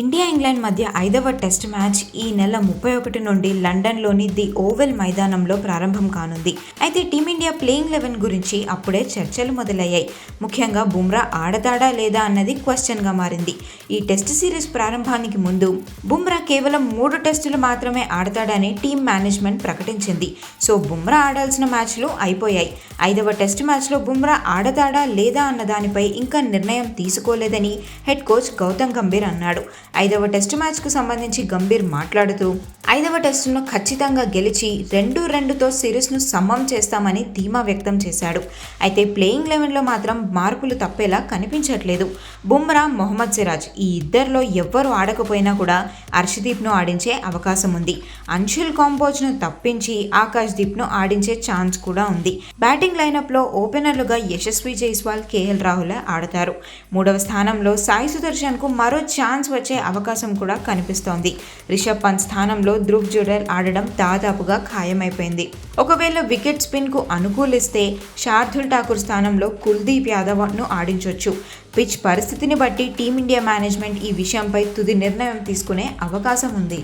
India England మధ్య ఐదవ test match ఈ నెల ముప్పై ఒకటి నుండి లండన్లోని ది ఓవెల్ మైదానంలో ప్రారంభం కానుంది. అయితే టీమిండియా ప్లేయింగ్ లెవెన్ గురించి అప్పుడే చర్చలు మొదలయ్యాయి. ముఖ్యంగా బుమ్రా ఆడతాడా లేదా అన్నది క్వశ్చన్గా మారింది. ఈ టెస్ట్ సిరీస్ ప్రారంభానికి ముందు బుమ్రా కేవలం మూడు టెస్టులు మాత్రమే ఆడతాడని టీం మేనేజ్మెంట్ ప్రకటించింది. సో బుమ్రా ఆడాల్సిన మ్యాచ్లు అయిపోయాయి. ఐదవ టెస్ట్ మ్యాచ్లో బుమ్రా ఆడతాడా లేదా అన్న దానిపై ఇంకా నిర్ణయం తీసుకోలేదని హెడ్ కోచ్ గౌతమ్ గంభీర్ అన్నాడు. ఐదవ టెస్టు మ్యాచ్కు సంబంధించి గంభీర్ మాట్లాడుతూ ఐదవ టెస్టును ఖచ్చితంగా గెలిచి రెండు రెండుతో సిరీస్ను సమం చేస్తామని ధీమా వ్యక్తం చేశాడు. అయితే ప్లేయింగ్ లెవెన్లో మాత్రం మార్పులు తప్పేలా కనిపించట్లేదు. బుమ్రా మొహమ్మద్ సిరాజ్ ఈ ఇద్దరిలో ఎవ్వరు ఆడకపోయినా కూడా హర్షదీప్ను ఆడించే అవకాశం ఉంది. అంశుల్ కాంబోజ్ను తప్పించి ఆకాష్ దీప్ను ఆడించే ఛాన్స్ కూడా ఉంది. బ్యాటింగ్ లైనప్లో ఓపెనర్లుగా యశస్వి జైస్వాల్ కేఎల్ రాహుల్ ఆడతారు. మూడవ స్థానంలో సాయి సుదర్శన్కు మరో ఛాన్స్ వచ్చే అవకాశం కూడా కనిపిస్తోంది. రిషబ్ పంత్ స్థానంలో ధ్రువ్ జుడర్ ఆడడం దాదాపుగా ఖాయమైపోయింది. ఒకవేళ వికెట్ స్పిన్కు అనుకూలిస్తే శార్దుల్ ఠాకూర్ స్థానంలో కుల్దీప్ యాదవ్ను ఆడించవచ్చు పిచ్ పరిస్థితిని బట్టి టీమిండియా మేనేజ్మెంట్ ఈ విషయంపై తుది నిర్ణయం తీసుకునే అవకాశం ఉంది